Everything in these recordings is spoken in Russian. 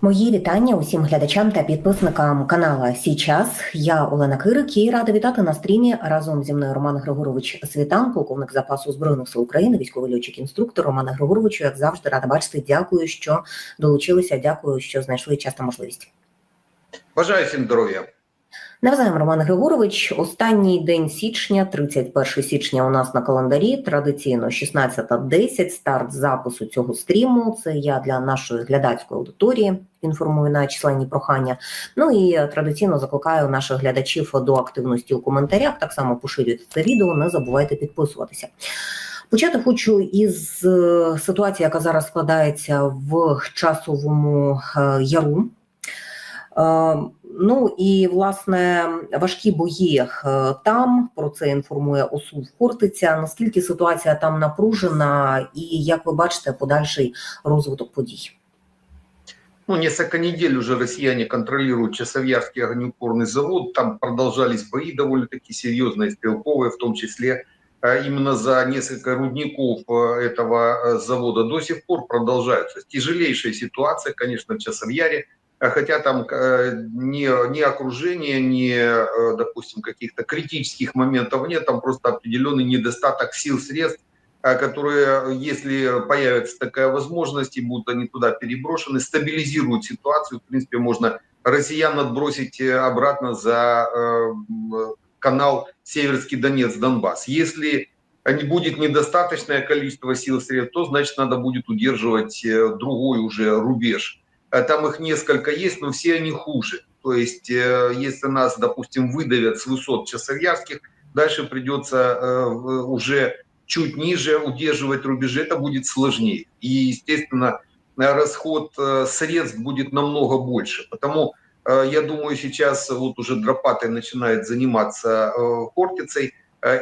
Мої вітання усім глядачам та підписникам канала Січас. Я Олена Кирик і рада вітати на стрімі разом зі мною Роман Григорович Світан, полковник запасу збройних сил України, військовий льотчик інструктор Романа Григоровичу. Як завжди, рада бачити. Дякую, що долучилися. Дякую, що знайшли час та можливість. Бажаю всім здоров'я. Навзаєм, Роман Григорович. Останній день січня, 31 січня, у нас на календарі. Традиційно 16.10, старт запису цього стріму. Це я для нашої глядацької аудиторії інформую на численні прохання. Ну і традиційно закликаю наших глядачів до активності у коментарях. Так само поширюйте це відео, не забувайте підписуватися. Почати хочу із е, ситуації, яка зараз складається в часовому е, яру. Е, Ну і власне важкі бої е, там про це інформує ОСУ Хортиця. Наскільки ситуація там напружена, і як ви бачите, подальший розвиток подій? Ну, несколько недель уже россияне контролируют Часовьярский огнеупорный завод. Там продолжались бои довольно-таки серьезные, стрелковые, в том числе э, именно за несколько рудников э, этого э, завода до сих пор продолжаются. Тяжелейшая ситуация, конечно, в Часовьяре – Э, хотя там э, ни, ни окружения, ни, э, допустим, каких-то критических моментов нет, там просто определенный недостаток сил, средств, которые, если появится такая возможность и будут они туда переброшены, стабилизируют ситуацию. В принципе, можно россиян отбросить обратно за канал Северский Донец, Донбасс. Если не будет недостаточное количество сил средств, то значит надо будет удерживать другой уже рубеж Э, там их несколько есть, но все они хуже. То есть, э, если нас, допустим, выдавят с высот часовьярских, дальше придется э, уже чуть ниже удерживать рубежи, это будет сложнее. И, естественно, расход средств будет намного больше. Потому я думаю, сейчас вот уже Дропатой начинает заниматься Хортицей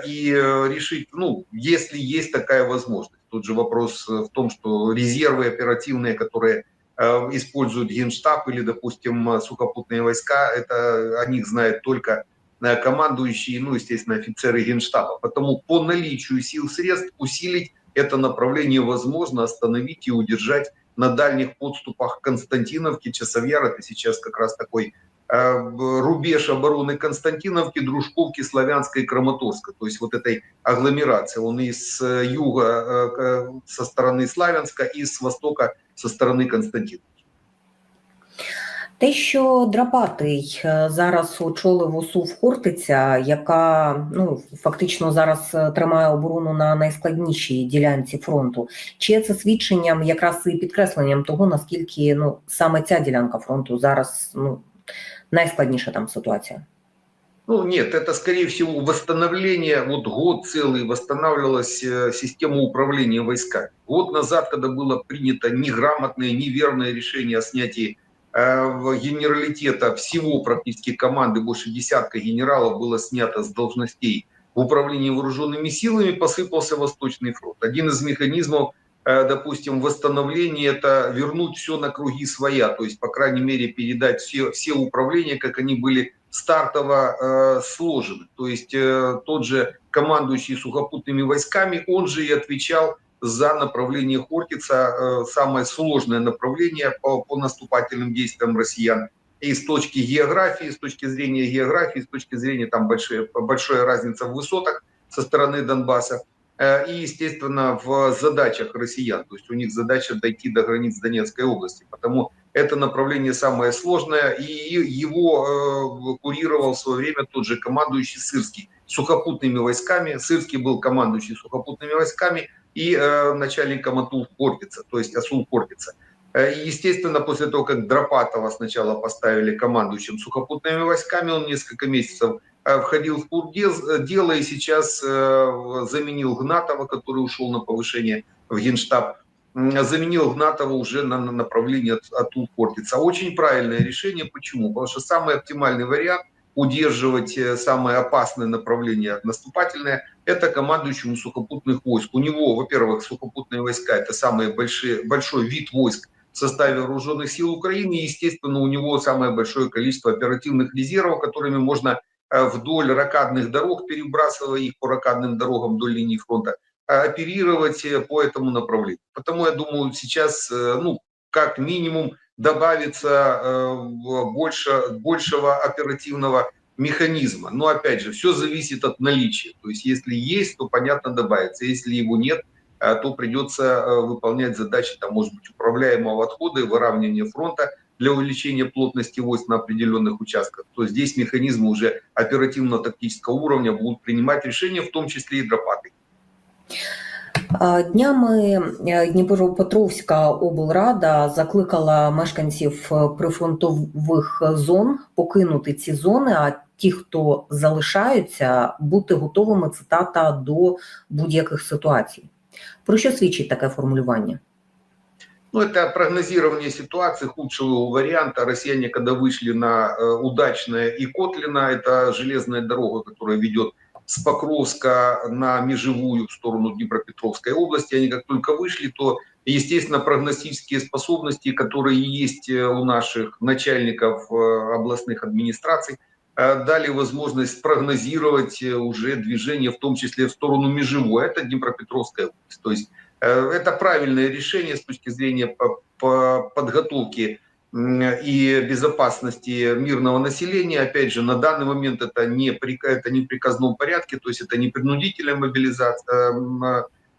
и решить, ну, если есть такая возможность. Тут же вопрос в том, что резервы оперативные, которые Э, используют генштаб или, допустим, сухопутные войска, это о них знают только э, командующие, ну, естественно, офицеры генштаба. Потому по наличию сил средств усилить это направление возможно, остановить и удержать на дальних подступах Константиновки. Часовьяр это сейчас как раз такой э, рубеж обороны Константиновки, Дружковки, Славянской и Краматорска. То есть вот этой агломерации. Он и с юга со стороны Славянска, и с востока со сторони Константиновки. Те, що Драпатий е, зараз очолив ОСУВ Хортиця, яка ну фактично зараз е, тримає оборону на найскладнішій ділянці фронту, чи це свідченням якраз і підкресленням того, наскільки ну саме ця ділянка фронту зараз ну найскладніша там ситуація? Ну нет, это скорее всего восстановление, вот год целый восстанавливалась э, система управления войсками. Год назад, когда было принято неграмотное, неверное решение о снятии э, генералитета всего практически команды, больше десятка генералов было снято с должностей в управлении вооруженными силами, посыпался Восточный фронт. Один из механизмов, допустим, восстановления – это вернуть все на круги своя, то есть, по крайней мере, передать все, все управления, как они были стартово э, сложены. То есть э, тот же командующий сухопутными войсками, он же и отвечал за направление Хортица, э, самое сложное направление по, по наступательным действиям россиян. И с точки географии, с точки зрения географии, с точки зрения там большая, большая разница в высотах со стороны Донбасса. Э, и, естественно, в задачах россиян. То есть у них задача дойти до границ Донецкой области. Потому это направление самое сложное, и его э, курировал в свое время тот же командующий Сырский сухопутными войсками. Сырский был командующий сухопутными войсками и э, начальником Атул Портица, то есть Асул Портица. Э, естественно, после того, как Дропатова сначала поставили командующим сухопутными войсками, он несколько месяцев входил в курс дела и сейчас э, заменил Гнатова, который ушел на повышение в Генштаб заменил Гнатова уже на, на направлении от, от. Очень правильное решение. Почему? Потому что самый оптимальный вариант удерживать э, самое опасное направление наступательное, это командующему сухопутных войск. У него, во-первых, сухопутные войска – это самый большой, большой вид войск в составе вооруженных сил Украины. И, естественно, у него самое большое количество оперативных резервов, которыми можно э, вдоль ракадных дорог, перебрасывая их по ракадным дорогам вдоль линии фронта, оперировать э, по этому направлению. Потому я думаю, сейчас, э, ну, как минимум, добавится э, больше, большего оперативного механизма. Но опять же, все зависит от наличия. То есть если есть, то понятно добавится. Если его нет, э, то придется э, выполнять задачи, там, может быть, управляемого отхода и выравнивания фронта для увеличения плотности войск на определенных участках, то здесь механизмы уже оперативно-тактического уровня будут принимать решения, в том числе и дропаты. Днями е, Дніпропетровська облрада закликала мешканців е, прифронтових зон покинути ці зони, а ті, хто залишаються, бути готовими цитата до будь-яких ситуацій. Про що свідчить таке формулювання? Ну, это прогнозирование ситуации худшего варианта. Россияне, когда вышли на э, удачное и Котлина, это железная дорога, которая ведет с Покровска на Межевую в сторону Днепропетровской области. Они как только вышли, то, естественно, прогностические способности, которые есть э, у наших начальников э, областных администраций, дали возможность прогнозировать уже движение, в том числе в сторону Межевой. Это Днепропетровская область. То есть это правильное решение с точки зрения подготовки и безопасности мирного населения. Опять же, на данный момент это не, это не в приказном порядке, то есть это не принудительная мобилизация,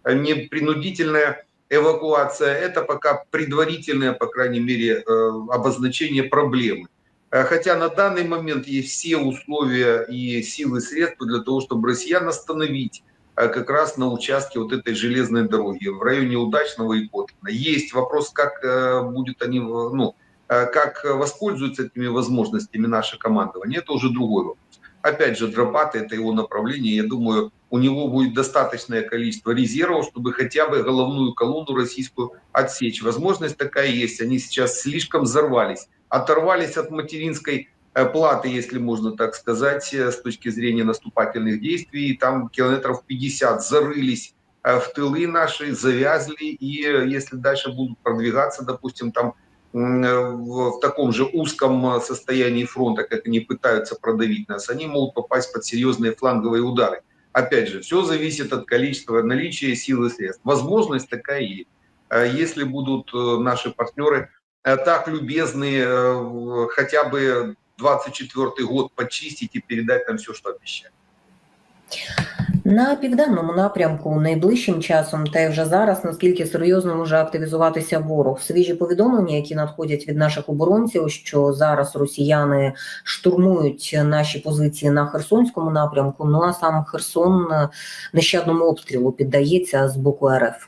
не принудительная эвакуация, это пока предварительное, по крайней мере, обозначение проблемы. Хотя на данный момент есть все условия и силы, средства для того, чтобы россиян остановить как раз на участке вот этой железной дороги в районе Удачного и Котлина. Есть вопрос, как будет они, ну, как воспользуются этими возможностями наше командование, это уже другой вопрос. Опять же, дропаты – это его направление. Я думаю, у него будет достаточное количество резервов, чтобы хотя бы головную колонну российскую отсечь. Возможность такая есть. Они сейчас слишком взорвались, оторвались от материнской платы, если можно так сказать, с точки зрения наступательных действий. Там километров 50 зарылись в тылы наши, завязли. И если дальше будут продвигаться, допустим, там в таком же узком состоянии фронта, как они пытаются продавить нас, они могут попасть под серьезные фланговые удары. Опять же, все зависит от количества наличия сил и средств. Возможность такая есть. Если будут наши партнеры так любезны хотя бы 24 год почистить и передать нам все, что обещали. На південному напрямку найближчим часом, та й вже зараз, наскільки серйозно може активізуватися ворог. Свіжі повідомлення, які надходять від наших оборонців, що зараз росіяни штурмують наші позиції на Херсонському напрямку. Ну а сам Херсон нещадному обстрілу піддається з боку РФ.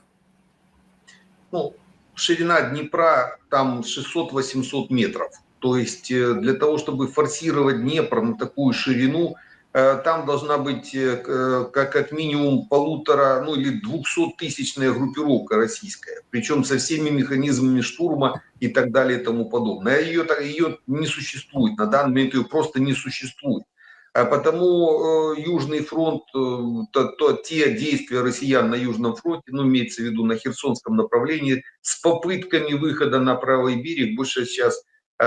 Ну, ширина Днепра там 600-800 метров. То есть для того, чтобы форсировать Днепр на такую ширину, там должна быть как, как минимум полутора, ну или двухсоттысячная группировка российская, причем со всеми механизмами штурма и так далее и тому подобное. Ее, ее не существует, на данный момент ее просто не существует. А потому э, Южный фронт, э, то, то, те действия россиян на Южном фронте, ну имеется в виду на Херсонском направлении, с попытками выхода на правый берег больше сейчас э,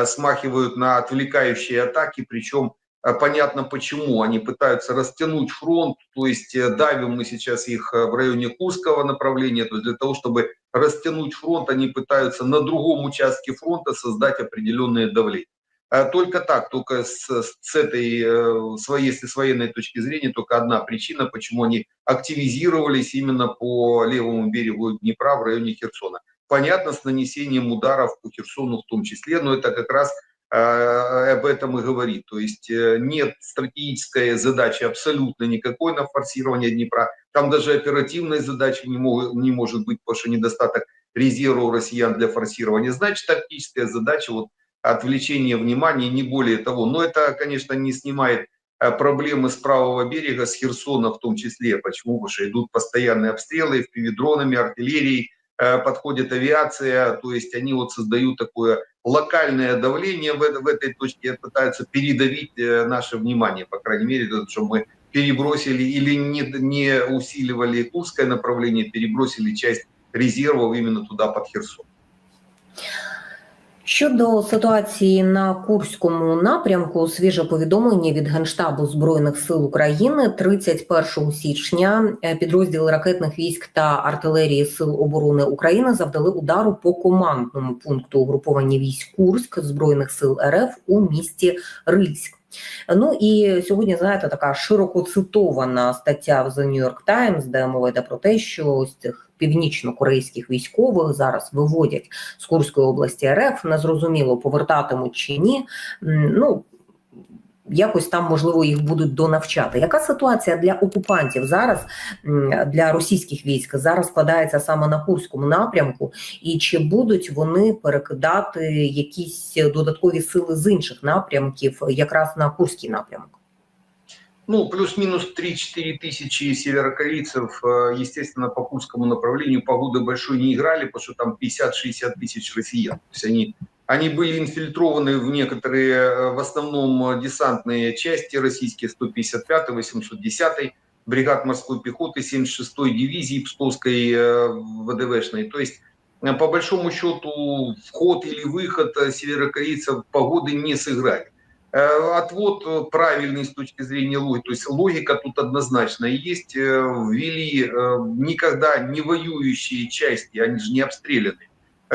смахивают на отвлекающие атаки, причем Понятно почему. Они пытаются растянуть фронт, то есть давим мы сейчас их в районе Курского направления, то есть для того, чтобы растянуть фронт, они пытаются на другом участке фронта создать определенное давление. Только так, только с, с этой, своей, если с военной точки зрения, только одна причина, почему они активизировались именно по левому берегу Днепра в районе Херсона. Понятно, с нанесением ударов по Херсону в том числе, но это как раз об этом и говорит. То есть нет стратегической задачи абсолютно никакой на форсирование Днепра. Там даже оперативной задачи не, мог, не может быть, потому что недостаток резерва у россиян для форсирования. Значит, тактическая задача вот отвлечение внимания, не более того. Но это, конечно, не снимает проблемы с правого берега, с Херсона в том числе. Почему? Потому что идут постоянные обстрелы дронами, артиллерией, подходит авиация, то есть они вот создают такое локальное давление в, в этой точке, пытаются передавить наше внимание, по крайней мере, чтобы мы перебросили или не, не усиливали Курское направление, перебросили часть резервов именно туда, под Херсон. Щодо ситуації на Курському напрямку, свіже повідомлення від Генштабу Збройних сил України 31 січня е, підрозділи ракетних військ та артилерії Сил оборони України завдали удару по командному пункту угруповання військ Курськ Збройних сил РФ у місті Рильськ. Ну і сьогодні знаєте, така широко цитована стаття в The New York Times, де мова йде про те, що ось цих північно-корейських військових зараз виводять з Курської області РФ. Незрозуміло повертатимуть чи ні. Ну якось там можливо їх будуть донавчати. Яка ситуація для окупантів зараз м, для російських військ зараз складається саме на Курському напрямку, і чи будуть вони перекидати якісь додаткові сили з інших напрямків, якраз на Курський напрямок? Ну, плюс-минус 3-4 тысячи северокорейцев, э, естественно, по Курскому направлению погоды большой не играли, потому что там 50-60 тысяч россиян. То есть они, они были инфильтрованы в некоторые, э, в основном, э, десантные части российские, 155-й, 810-й, бригад морской пехоты, 76-й дивизии Псковской э, ВДВшной. То есть, по большому счету, вход или выход северокорейцев погоды не сыграли. Отвод правильный с точки зрения логики, то есть логика тут однозначно есть. Ввели никогда не воюющие части, они же не обстреляны,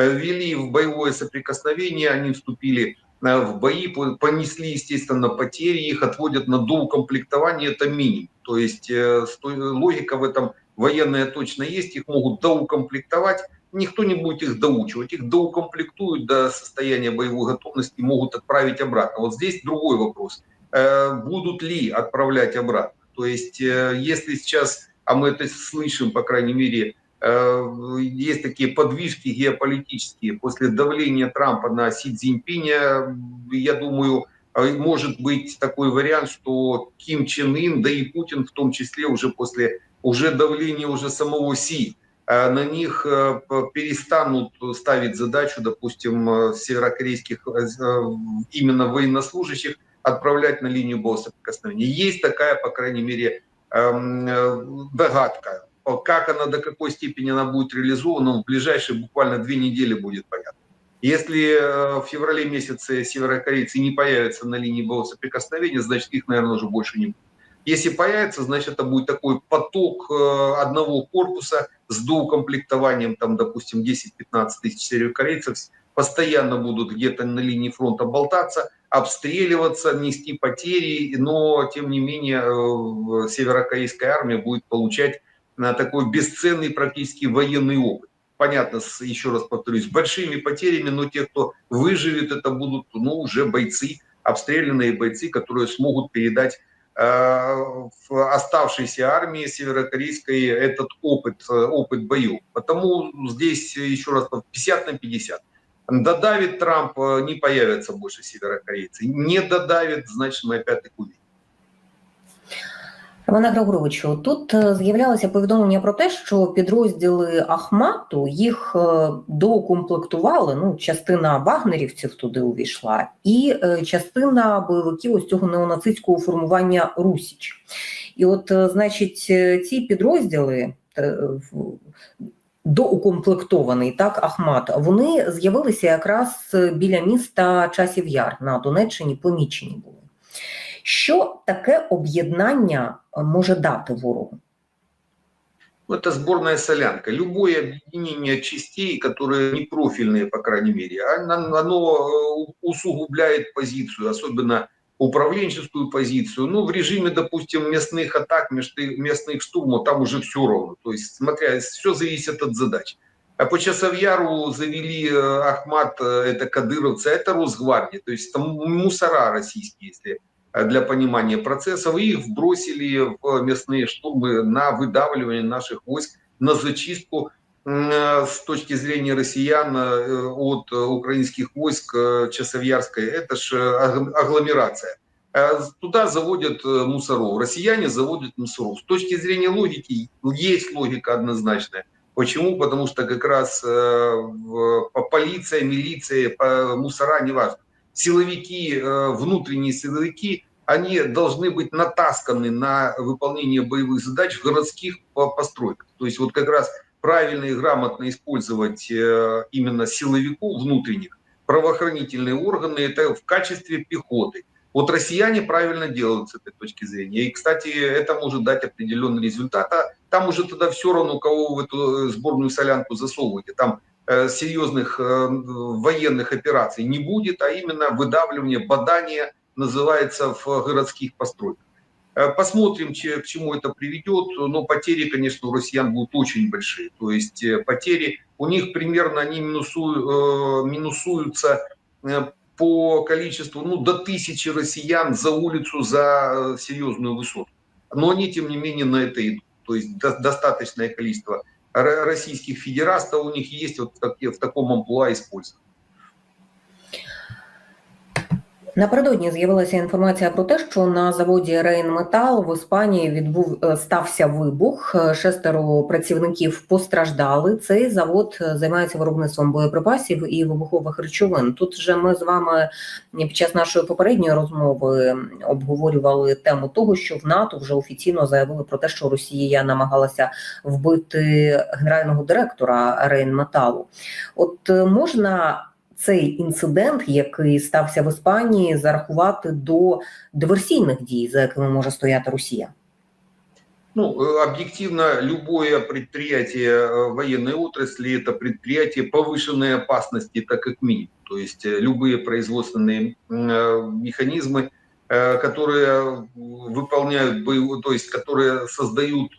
ввели в боевое соприкосновение, они вступили э, в бои, по- понесли, естественно, потери, их отводят на доукомплектование, это минимум. То есть э, логика в этом военная точно есть, их могут доукомплектовать, никто не будет их доучивать, их доукомплектуют до состояния боевой готовности и могут отправить обратно. Вот здесь другой вопрос. Э, Будут ли отправлять обратно? То есть, э, если сейчас, а мы это слышим, по крайней мере, э, есть такие подвижки геополитические после давления Трампа на Си Цзиньпиня, я думаю, э, может быть такой вариант, что Ким Чен Ын, да и Путин в том числе уже после уже давления уже самого Си, э, на них э, перестанут ставить задачу, допустим, э, северокорейских э, э, именно военнослужащих отправлять на линию боевого соприкосновения. Есть такая, по крайней мере, эм, э, догадка. Как она, до какой степени она будет реализована, в ближайшие буквально две недели будет понятно. Если э, в феврале месяце северокорейцы не появятся на линии боевого соприкосновения, значит, их, наверное, уже больше не будет. Если появится, значит, это будет такой поток э, одного корпуса с доукомплектованием, там, допустим, 10-15 тысяч северокорейцев постоянно будут где-то на линии фронта болтаться, обстреливаться, нести потери, но, тем не менее, э, северокорейская армия будет получать э, такой бесценный практически военный опыт. Понятно, с, еще раз повторюсь, большими потерями, но те, кто выживет, это будут ну, уже бойцы, обстрелянные бойцы, которые смогут передать э, в оставшейся армии северокорейской этот опыт, э, опыт боев. Потому здесь, еще раз, 50 на 50. Додавит Трамп, э, не появятся больше северокорейцы. Не додавит, значит, мы опять-таки увидим. Романе Григоровичу, тут е, з'являлося повідомлення про те, що підрозділи Ахмату їх е, доукомплектували. Ну, частина вагнерівців туди увійшла, і е, частина бойовиків ось цього неонацистського формування Русіч. І от, значить, ці підрозділи. Доукомплектований так Ахмат. Вони з'явилися якраз біля міста Часів Яр на Донеччині, помічені були. Що таке об'єднання може дати ворогу? Ну, это сборная солянка. Любое объединение частей, которые не профильные, по крайней мере, оно, э, усугубляет позицию, особенно управленческую позицию. Ну, в режиме, допустим, местных атак, местных, штурмов, там уже все ровно. То есть, смотря, все зависит от задач. А по Часовьяру завели э, Ахмат, э, это кадыровцы, это Росгвардия, то есть там мусора российские, если для понимания процессов, и их вбросили в местные штурмы на выдавливание наших войск, на зачистку э, с точки зрения россиян э, от э, украинских войск э, Часовьярской. Это же агломерация. Э, Туда заводят э, мусоров, россияне заводят мусоров. С точки зрения логики есть логика однозначная. Почему? Потому что как раз э, полиция, милиция, мусора, неважно, силовики, э, внутренние силовики, они должны быть натасканы на выполнение боевых задач в городских по- постройках. То есть вот как раз правильно и грамотно использовать э, именно силовиков внутренних правоохранительные органы, это в качестве пехоты. Вот россияне правильно делают с этой точки зрения. И, кстати, это может дать определенный результат. А там уже тогда все равно, кого в эту сборную солянку засовываете. Там э, серьезных э, военных операций не будет, а именно выдавливание, бадание называется в городских постройках. Э, посмотрим, к чему это приведет. Но потери, конечно, у россиян будут очень большие. То есть э, потери у них примерно они минусуют, э, минусуются по количеству ну, до тысячи россиян за улицу за серьезную высоту. Но они, тем не менее, на это идут. То есть достаточное количество российских федерастов у них есть вот в таком амплуа использовать. Напередодні з'явилася інформація про те, що на заводі Рейнметал в Іспанії відбув е, стався вибух. Шестеро працівників постраждали. Цей завод е, займається виробництвом боєприпасів і вибухових речовин. Тут же ми з вами під час нашої попередньої розмови обговорювали тему того, що в НАТО вже офіційно заявили про те, що Росія намагалася вбити генерального директора Рейнметалу. От е, можна цей інцидент, який стався в Іспанії, зарахувати до диверсійних дій, за якими може стояти Росія? Ну, э, объективно, любое предприятие э, военной отрасли – это предприятие повышенной опасности, так как минимум. То есть э, любые производственные механизмы, которые выполняют боевую, то есть которые создают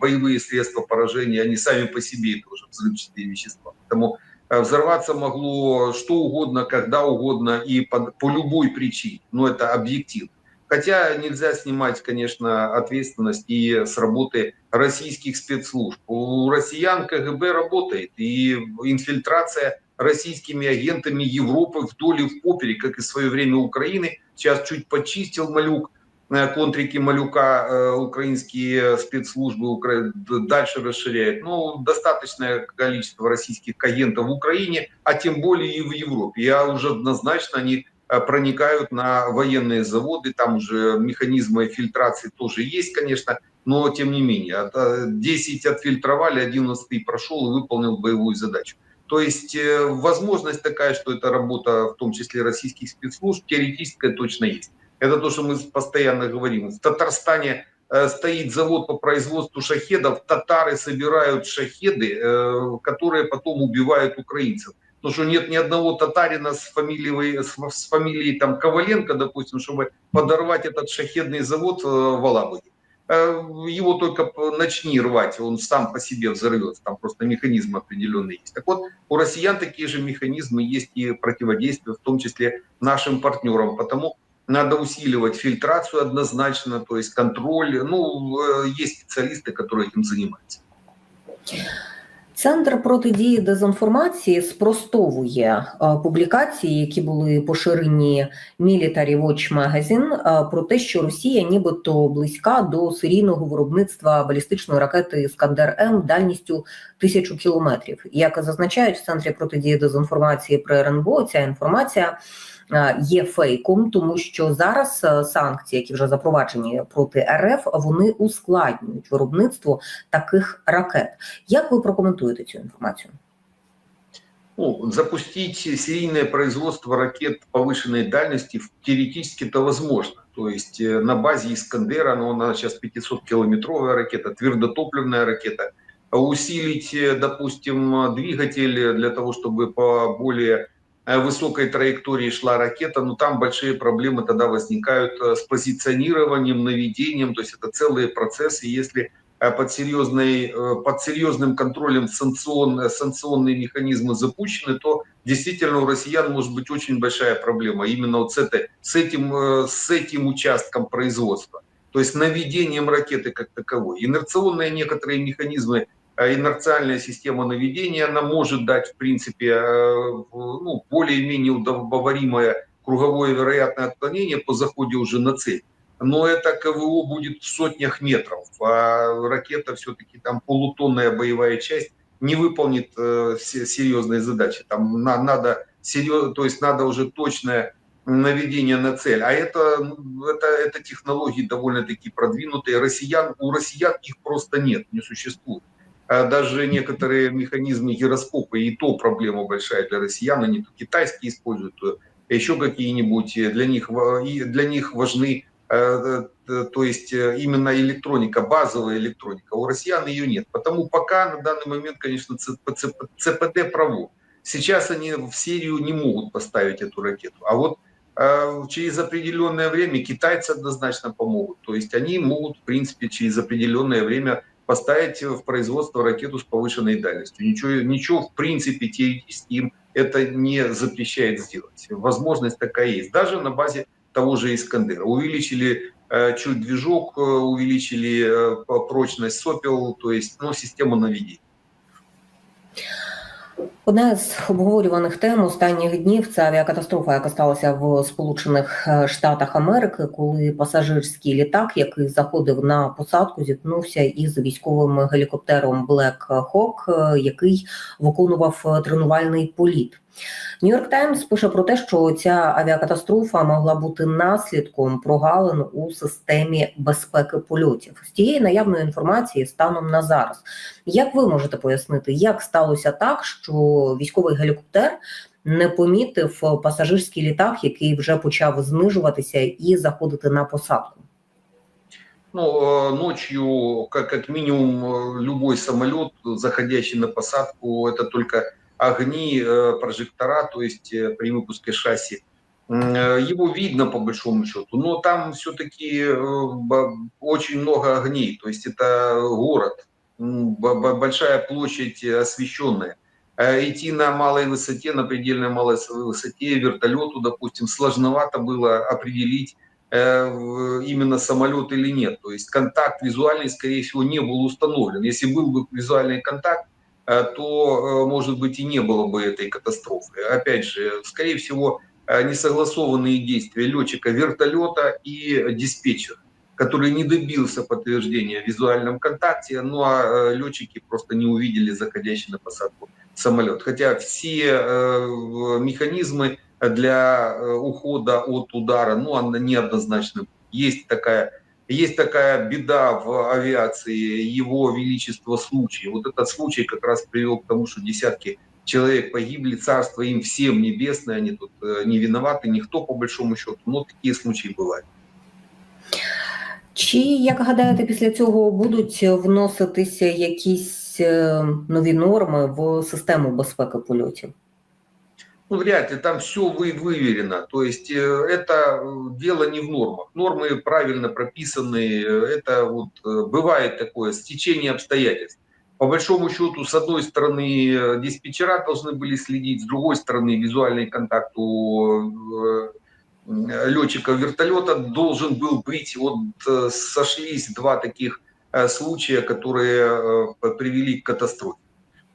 боевые средства поражения, они сами по себе тоже взрывчатые вещества. Поэтому Э, взорваться могло что угодно, когда угодно и по, по любой причине. Но это объективно. Хотя нельзя снимать, конечно, ответственность и с работы российских спецслужб. У россиян КГБ работает, и инфильтрация российскими агентами Европы вдоль и в поперек, как и в свое время Украины. Сейчас чуть почистил Малюк – контрики Малюка э, украинские спецслужбы дальше расширяют. Ну, достаточное количество российских агентов в Украине, а тем более и в Европе. Я уже однозначно они э, проникают на военные заводы, там уже механизмы фильтрации тоже есть, конечно, но тем не менее. 10 отфильтровали, 11 прошел и выполнил боевую задачу. То есть э, возможность такая, что это работа в том числе российских спецслужб, теоретическая точно есть. Это то, что мы постоянно говорим. В Татарстане э, стоит завод по производству шахедов, татары собирают шахеды, э, которые потом убивают украинцев. Потому что нет ни одного татарина с фамилией, с фамилией там, Коваленко, допустим, чтобы подорвать этот шахедный завод э, в Алабуге. Его только начни рвать, он сам по себе взорвется, там просто механизмы определенные есть. Так вот, у россиян такие же механизмы есть и противодействия, в том числе нашим партнерам. Потому надо усиливать фильтрацию однозначно, то есть контроль. Ну, э, есть специалисты, которые этим занимаются. Центр протидії дезінформації спростовує е, публікації, які були поширені Military Watch Magazine, е, про те, що Росія нібито близька до серійного виробництва балістичної ракети Іскандер М дальністю тисячу кілометрів. Як зазначають в центрі протидії дезінформації при РНБО, ця інформація. Е, є фейком, тому що зараз е, санкції, які вже запроваджені проти РФ, вони ускладнюють виробництво таких ракет. Як ви прокоментуєте цю інформацію? Ну, запустить серийное производство ракет повышенной дальности теоретически это возможно. То есть э, на базе Искандера, но она сейчас 500-километровая ракета, твердотопливная ракета, усилить, э, допустим, двигатель для того, чтобы по более Э, высокой траектории шла ракета, но там большие проблемы тогда возникают э, с позиционированием, наведением, то есть это целые процессы, если э, под, серьезной, под серьезным контролем санкцион, санкционные механизмы запущены, то действительно у россиян может быть очень большая проблема именно вот с, этой, с, этим, с этим участком производства. То есть наведением ракеты как таковой. Инерционные некоторые механизмы Э, инерциальная система наведения, она может дать, в принципе, э, ну, более-менее удобоваримое круговое вероятное отклонение по заходе уже на цель. Но это КВО будет в сотнях метров, а ракета все-таки там полутонная боевая часть не выполнит э, серьезные задачи. Там на, надо серьез, то есть надо уже точное наведение на цель. А это, это, это технологии довольно-таки продвинутые. Россиян, у россиян их просто нет, не существует. Э, даже некоторые механизмы гироскопа, и то проблема большая для россиян, они то китайские используют, то еще какие-нибудь, для них, для них важны то есть именно электроника, базовая электроника. У россиян ее нет. Потому пока на данный момент, конечно, ЦПД право. Сейчас они в серию не могут поставить эту ракету. А вот э, через определенное время китайцы однозначно помогут. То есть они могут, в принципе, через определенное время поставить в производство ракету с повышенной дальностью. Ничего, ничего в принципе, теоретически им это не запрещает сделать. Возможность такая есть. Даже на базе того же Искандера. Увеличили э, чуть движок, э, увеличили э, прочность сопел, то есть ну, систему наведения. Одна з обговорюваних тем останніх днів це авіакатастрофа, яка сталася в Сполучених е, Штатах Америки, коли пасажирський літак, який заходив на посадку, зіткнувся із військовим гелікоптером Black Hawk, е, який виконував тренувальний політ. Нью-Йорк Таймс пише про те, що ця авіакатастрофа могла бути наслідком прогалин у системі безпеки польотів з тієї наявної інформації станом на зараз. Як ви можете пояснити, як сталося так, що військовий гелікоптер не помітив пасажирський літак, який вже почав знижуватися і заходити на посадку? Ну, ночью, как, как минимум, любой самолет, заходящий на посадку, это только огни, э, прожектора, то есть э, при выпуске шасси. Э, его видно по большому счету, но там все-таки очень много огней, то есть это город, большая площадь освещенная. Идти на малой высоте, на предельно малой высоте вертолету, допустим, сложновато было определить именно самолет или нет. То есть контакт визуальный, скорее всего, не был установлен. Если был бы визуальный контакт, то, э, может быть, и не было бы этой катастрофы. Опять же, скорее всего, э, несогласованные действия летчика вертолета и диспетчера, который не добился подтверждения в визуальном контакте, ну а летчики просто не увидели заходящий на посадку самолет. Хотя все механизмы для ухода от удара, ну, она неоднозначны. Есть такая есть такая беда в авиации, его величество случай. Вот этот случай как раз привел к тому, что десятки человек погибли, царство им всем небесное, они тут э, не виноваты, никто по большому счету, но такие случаи бывают. Чи як гадаєте, після цього будуть вноситися якісь нові норми в систему безпеки польотів? Ну, вряд ли, там все вы, выверено. То есть э, это э, дело не в нормах. Нормы правильно прописаны. Это вот э, бывает такое стечение обстоятельств. По большому счету, с одной стороны, диспетчера должны были следить, с другой стороны, визуальный контакт у летчика вертолета должен был быть. Вот сошлись два таких случая, которые привели к катастрофе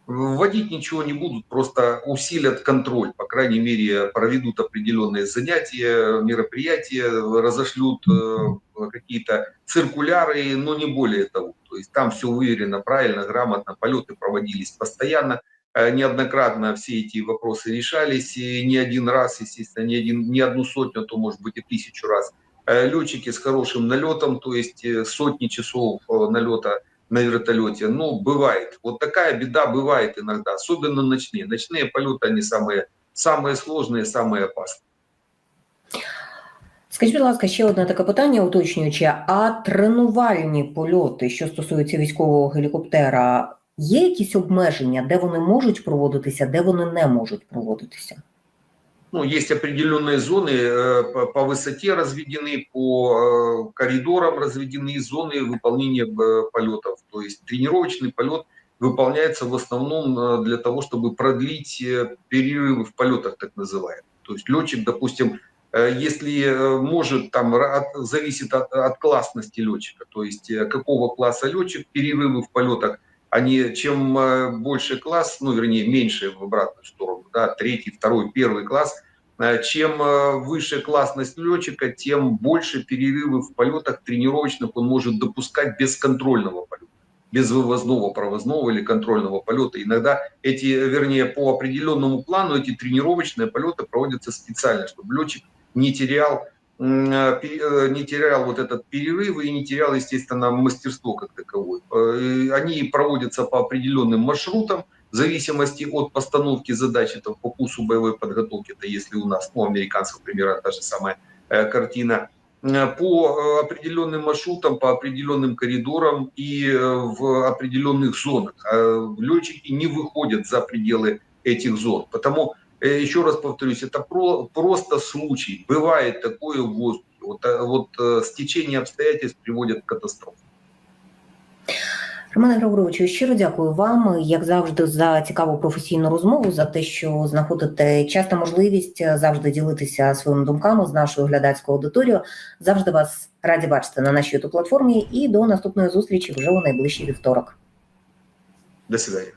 вводить ничего не будут, просто усилят контроль, по крайней мере, проведут определенные занятия, мероприятия, разошлют э, какие-то циркуляры, но не более того. То есть там все выверено правильно, грамотно, полеты проводились постоянно, э, неоднократно все эти вопросы решались, и не один раз, естественно, не, один, не одну сотню, а то может быть и тысячу раз. Э, летчики с хорошим налетом, то есть сотни часов налета на вертолете. Ну, бывает. Вот такая беда бывает иногда, особенно ночные. Ночные полеты, они самые, самые сложные, самые опасные. Скажіть, будь ласка, ще одне таке питання, уточнюючи, а тренувальні польоти, що стосуються військового гелікоптера, є якісь обмеження, де вони можуть проводитися, де вони не можуть проводитися? Ну, есть определенные зоны э, по, высоте разведены, по э, коридорам разведены зоны выполнения э, полетов. То есть тренировочный полет выполняется в основном для того, чтобы продлить перерывы в полетах, так называемые. То есть летчик, допустим, если может, там зависит от, от классности летчика, то есть какого класса летчик, перерывы в полетах, они чем больше класс, ну вернее меньше в обратную сторону, да, третий, второй, первый класс, э, чем э, выше классность летчика, тем больше перерывы в полетах тренировочных он может допускать без контрольного полета без вывозного, провозного или контрольного полета. Иногда эти, вернее, по определенному плану эти тренировочные полеты проводятся специально, чтобы летчик не терял э, не терял вот этот перерыв и не терял, естественно, мастерство как таковое. Они проводятся по определенным маршрутам, в зависимости от постановки задач, это по курсу боевой подготовки, это если у нас, ну, у американцев примерно та же самая э, картина, Э, по э, определенным маршрутам, по определенным коридорам и э, в определенных зонах. А Летчики не выходят за пределы этих зон. Потому, еще раз повторюсь, это про, просто случай. Бывает такое в воздухе. Вот, вот стечение обстоятельств приводит к катастрофе. Романе Григоровичу, щиро дякую вам, як завжди, за цікаву професійну розмову, за те, що знаходите часто можливість е, завжди ділитися своїми думками з нашою глядацькою аудиторією. Завжди вас раді бачити на нашій youtube платформі і до наступної зустрічі вже у найближчий вівторок. До свидания.